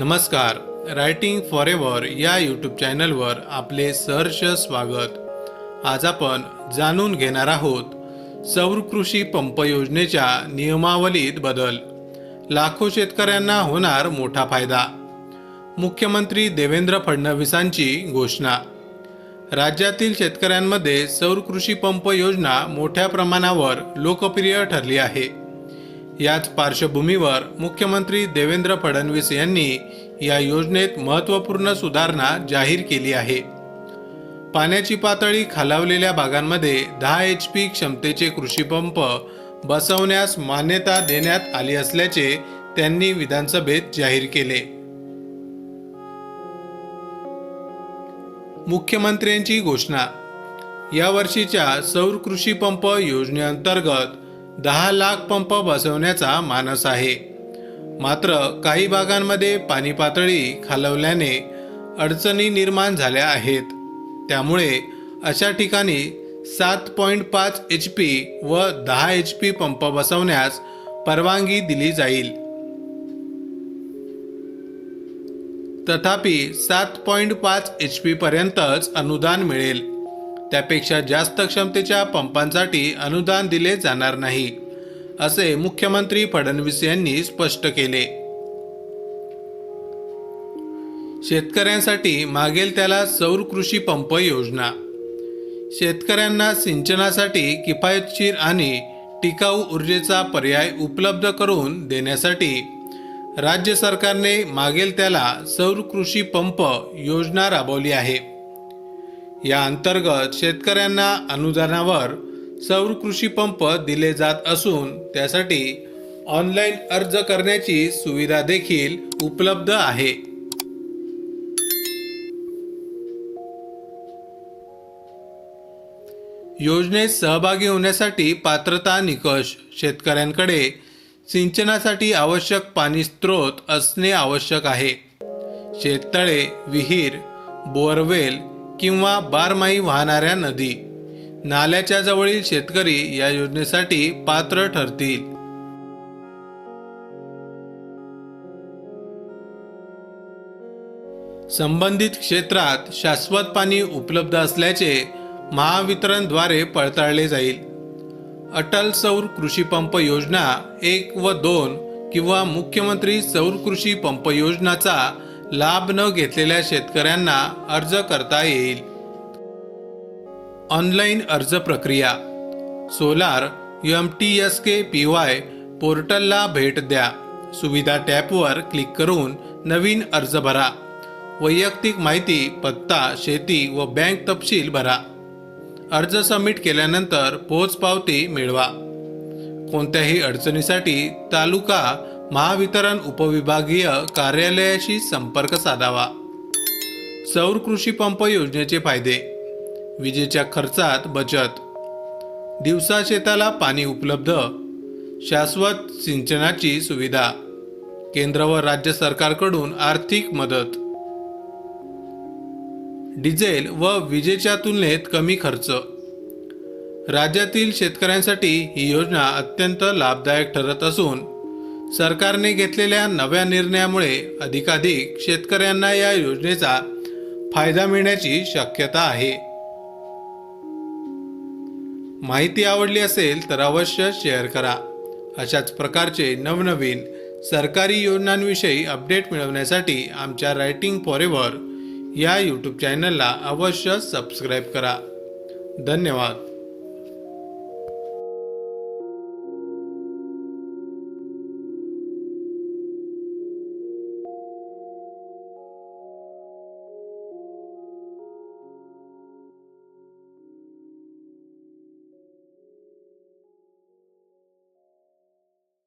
नमस्कार. Writing for ever या YouTube चॅनलवर आपले सहर्ष स्वागत. आज आपण जाणून घेणार आहोत सौर कृषी पंप योजनेच्या नियमावलीत बदल. लाखो शेतकऱ्यांना होणार मोठा फायदा. मुख्यमंत्री देवेंद्र फडणवीसांची घोषणा. राज्यातील शेतकऱ्यांमध्ये सौर कृषी पंप योजना मोठ्या प्रमाणावर लोकप्रिय ठरली आहे. याच पार्श्वभूमीवर मुख्यमंत्री देवेंद्र फडणवीस यांनी या योजनेत महत्त्वपूर्ण सुधारणा जाहीर केली आहे. पाण्याची पातळी खालावलेल्या भागांमध्ये दहा एच पी क्षमतेचे कृषीपंप बसवण्यास मान्यता देण्यात आली असल्याचे त्यांनी विधानसभेत जाहीर केले. मुख्यमंत्र्यांची घोषणा. या वर्षीच्या सौर कृषी पंप योजनेअंतर्गत दहा लाख पंप बसवण्याचा मानस आहे. मात्र काही भागांमध्ये पाणी पातळी खालवल्याने अडचणी निर्माण झाल्या आहेत. त्यामुळे अशा ठिकाणी सात पॉईंट पाच एच पी व दहा एच पी पंप बसवण्यास परवानगी दिली जाईल. तथापि सात पॉईंट पाच एच पी पर्यंतच अनुदान मिळेल. त्यापेक्षा जास्त क्षमतेच्या पंपांसाठी अनुदान दिले जाणार नाही असे मुख्यमंत्री फडणवीस यांनी स्पष्ट केले. शेतकऱ्यांसाठी मागेल त्याला सौर कृषी पंप योजना. शेतकऱ्यांना सिंचनासाठी किफायतशीर आणि टिकाऊ ऊर्जेचा पर्याय उपलब्ध करून देण्यासाठी राज्य सरकारने मागेल त्याला सौर कृषी पंप योजना राबवली आहे. या अंतर्गत शेतकऱ्यांना अनुदानावर सौर कृषी पंप दिले जात असून त्यासाठी ऑनलाईन अर्ज करण्याची सुविधा देखील उपलब्ध आहे. योजनेत सहभागी होण्यासाठी पात्रता निकष शेतकऱ्यांकडे सिंचनासाठी आवश्यक पाणी स्त्रोत असणे आवश्यक आहे. शेततळे विहीर बोअरवेल किंवा बारमाही वाहणाऱ्या नदी नाल्याच्या जवळील शेतकरी या योजनेसाठी पात्र ठरतील. संबंधित क्षेत्रात शाश्वत पाणी उपलब्ध असल्याचे महावितरणद्वारे पडताळले जाईल. अटल सौर कृषी पंप योजना एक व दोन किंवा मुख्यमंत्री सौर कृषी पंप योजनाचा लाभ न घेतलेल्या शेतकऱ्यांना अर्ज करता येईल. ऑनलाईन अर्ज प्रक्रिया. Solar M T S K P Y पोर्टलला भेट द्या. सुविधा टॅपवर क्लिक करून नवीन अर्ज भरा. वैयक्तिक माहिती पत्ता शेती व बँक तपशील भरा. अर्ज सबमिट केल्यानंतर पोचपावती मिळवा. कोणत्याही अडचणीसाठी तालुका महावितरण उपविभागीय कार्यालयाशी संपर्क साधावा. सौर कृषी पंप योजनेचे फायदे. विजेच्या खर्चात बचत. दिवसा शेताला पाणी उपलब्ध. शाश्वत सिंचनाची सुविधा. केंद्र व राज्य सरकारकडून आर्थिक मदत. डिझेल व विजेच्या तुलनेत कमी खर्च. राज्यातील शेतकऱ्यांसाठी ही योजना अत्यंत लाभदायक ठरत असून सरकारने घेतलेल्या नव्या निर्णयामुळे अधिकाधिक शेतकऱ्यांना या योजनेचा फायदा मिळण्याची शक्यता आहे. माहिती आवडली असेल तर अवश्य शेअर करा. अशाच प्रकारचे नवनवीन सरकारी योजनांविषयी अपडेट मिळवण्यासाठी आमच्या रायटिंग फॉर एव्हर या यूट्यूब चॅनलला अवश्य सबस्क्राईब करा. धन्यवाद.